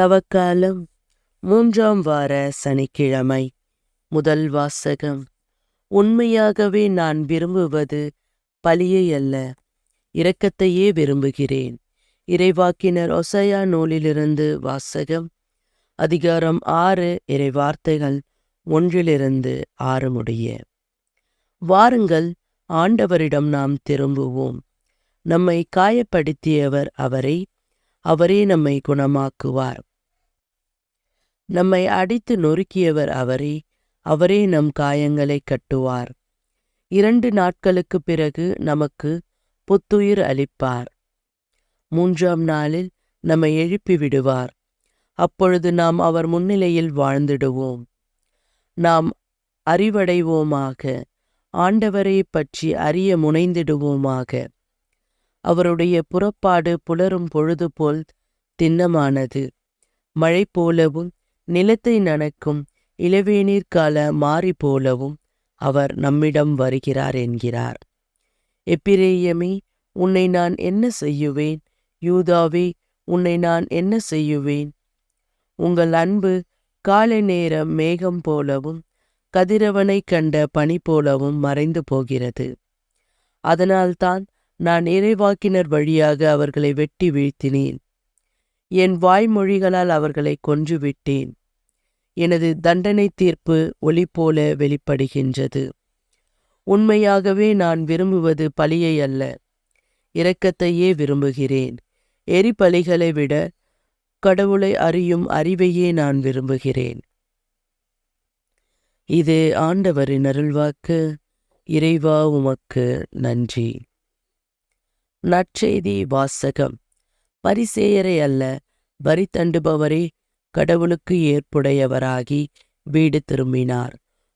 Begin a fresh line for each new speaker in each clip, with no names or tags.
தவக்காலம் மூன்றாம் வார சனிக்கிழமை. முதல் வாசகம். உண்மையாகவே நான் விரும்புவது பலியை அல்ல இரக்கத்தையே விரும்புகிறேன். இறைவாக்கினர் ஒசையா நூலிலிருந்து வாசகம். அதிகாரம் ஆறு இறைவார்த்தைகள் ஒன்றிலிருந்து ஆறு முடிய வாருங்கள் ஆண்டவரிடம் நாம் திரும்புவோம். நம்மை காயப்படுத்தியவர் அவரை அவரே நம்மை குணமாக்குவார். நம்மை அடித்து நொறுக்கியவர் அவரே அவரே நம் காயங்களை கட்டுவார். இரண்டு நாட்களுக்குப் பிறகு நமக்கு புத்துயிர் அளிப்பார். மூன்றாம் நாளில் நம்மை எழுப்பி விடுவார். அப்பொழுது நாம் அவர் முன்னிலையில் வாழ்ந்திடுவோம். நாம் அறிவடைவோமாக ஆண்டவரை பற்றி அறிய முனைந்திடுவோமாக. அவருடைய புறப்பாடு புலரும் பொழுது போல் திண்ணமானது. மழை போலவும் நிலத்தை நனக்கும் இளவேநீர் கால மாறி போலவும் அவர் நம்மிடம் வருகிறார் என்கிறார். எப்பிரேயமே உன்னை நான் என்ன செய்யுவேன்? யூதாவே உன்னை நான் என்ன செய்யுவேன்? உங்கள் அன்பு காலை நேர மேகம் போலவும் கதிரவனை கண்ட பனி போலவும் மறைந்து போகிறது. அதனால்தான் நான் இறைவாக்கினர் வழியாக அவர்களை வெட்டி வீழ்த்தினேன். என் வாய்மொழிகளால் அவர்களை கொன்றுவிட்டேன் எனது தண்டனை தீர்ப்பு ஒளி போல வெளிப்படுகின்றது. உண்மையாகவே நான் விரும்புவது பலியை அல்ல. இரக்கத்தையே விரும்புகிறேன். எரிபலிகளை விட கடவுளை அறியும் அறிவையே நான் விரும்புகிறேன். இது ஆண்டவரின் அருள்வாக்கு. இறைவா உமக்கு நன்றி. நற்செய்தி வாசகம். பரிசேயரை அல்ல வரி தண்டுபவரே கடவுளுக்கு ஏற்புடையவராகி வீடு திரும்பினார்.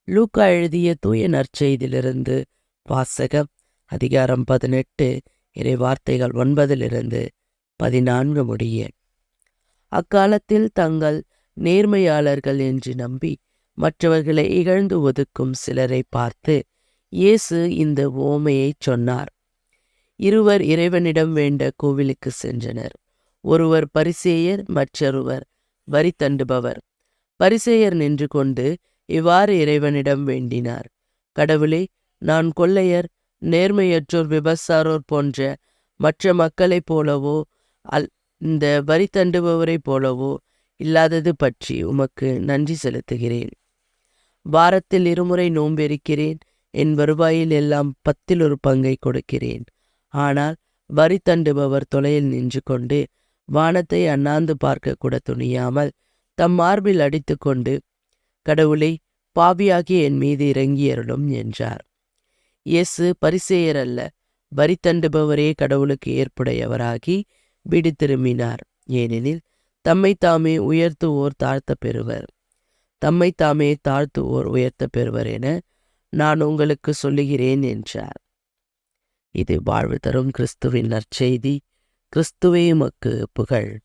லூக்கா எழுதிய தூய நற்செய்தியிலிருந்து வாசகம் அதிகாரம் பதினெட்டு இறை வார்த்தைகள் ஒன்பதிலிருந்து பதினான்கு முடிய. அக்காலத்தில் தங்கள் நேர்மையாளர்கள் என்று நம்பி மற்றவர்களை இகழ்ந்து ஒதுக்கும் சிலரை பார்த்து இயேசு இந்த ஓமையைச் சொன்னார். இருவர் இறைவனிடம் வேண்ட கோவிலுக்கு சென்றனர். ஒருவர் பரிசேயர் மற்றொருவர் வரி தண்டுபவர். பரிசேயர் நின்று கொண்டு இவ்வாறு இறைவனிடம் வேண்டினார். கடவுளே நான் கொள்ளையர் நேர்மையற்றோர் விபசாரோர் போன்ற மற்ற மக்களைப் போலவோ அல் இந்த வரி தண்டுபவரைப் போலவோ இல்லாதது பற்றி உமக்கு நன்றி செலுத்துகிறேன். வாரத்தில் இருமுறை நோன்பெருக்கிறேன். என் வருவாயில் எல்லாம் பத்தில் ஒரு பங்கை கொடுக்கிறேன். ஆனால் வரி தண்டுபவர் தொலையில் நின்று கொண்டு வானத்தை அண்ணாந்து பார்க்க கூட துணியாமல் தம் மார்பில் அடித்து கொண்டு கடவுளை பாவியாகி என் மீது இறங்கியருளும் என்றார். இயேசு பரிசேயர் அல்ல வரி தண்டுபவரே கடவுளுக்கு ஏற்புடையவராகி விடு திரும்பினார் ஏனெனில் தம்மை தாமே உயர்த்துவோர் தாழ்த்த பெறுவர். தம்மை தாமே தாழ்த்துவோர் உயர்த்த பெறுவர் என நான் உங்களுக்கு சொல்லுகிறேன் என்றார். இது வாழ்வு தரும் கிறிஸ்துவின் நற்செய்தி. கிறிஸ்துவே மக்கு புகழ்.